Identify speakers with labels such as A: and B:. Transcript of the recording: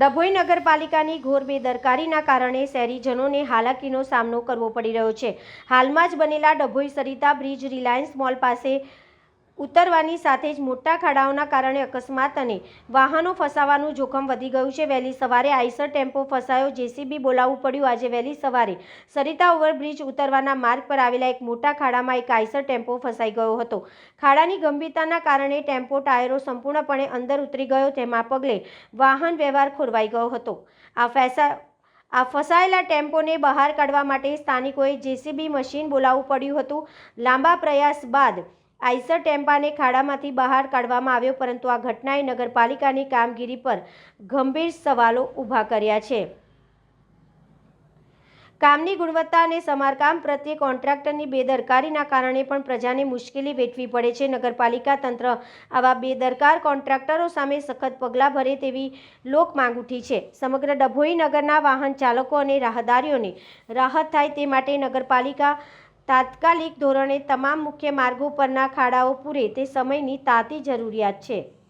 A: ડભોઈ નગરપાલિકાની ઘોર બેદરકારીના કારણે શહેરીજનોને હાલાકીનો સામનો કરવો પડી રહ્યો છે. હાલમાં જ બનેલા Dabhoi Sarita bridge Reliance mall પાસે ઉતરવાની સાથે જ મોટા ખાડાઓના કારણે અકસ્માત અને વાહનો ફસાવાનું જોખમ વધી ગયું છે. વહેલી સવારે આઈસર ટેમ્પો ફસાયો. જેસીબી બોલાવવું પડ્યું. આજે વહેલી સવારે સરિતા ઓવરબ્રિજ ઉતરવાના માર્ગ પર આવેલા એક મોટા ખાડામાં એક આઈસર ટેમ્પો ફસાઈ ગયો હતો. ખાડાની ગંભીરતાના કારણે ટેમ્પો ટાયરો સંપૂર્ણપણે અંદર ઉતરી ગયો તેમાં પગલે વાહન વ્યવહાર ખોરવાઈ ગયો હતો. આ ફેસા, આ ફસાયેલા ટેમ્પોને બહાર કાઢવા માટે સ્થાનિકોએ જેસીબી મશીન બોલાવવું પડ્યું હતું. લાંબા પ્રયાસ બાદ આઈસર ટેમ્પાને ખાડામાંથી બહાર કાઢવામાં આવ્યો, પરંતુ આ ઘટનાએ નગરપાલિકાની કામગીરી પર ગંભીર સવાલો ઊભા કર્યા છે. કામની ગુણવત્તા અને સમારકામ પ્રત્યે કોન્ટ્રાક્ટરની બેદરકારીના કારણે પણ પ્રજાને મુશ્કેલી વેઠવી પડે છે. નગરપાલિકા તંત્ર આવા બેદરકાર કોન્ટ્રાક્ટરો સામે સખત પગલાં ભરે તેવી લોક માંગ ઉઠી છે. સમગ્ર ડભોઈ નગરના વાહન ચાલકો અને રાહદારીઓને રાહત થાય તે માટે નગરપાલિકા તાત્કાલિક ધોરણે તમામ મુખ્ય માર્ગો પરના ખાડાઓ પૂરે તે સમયની તાતી જરૂરિયાત છે.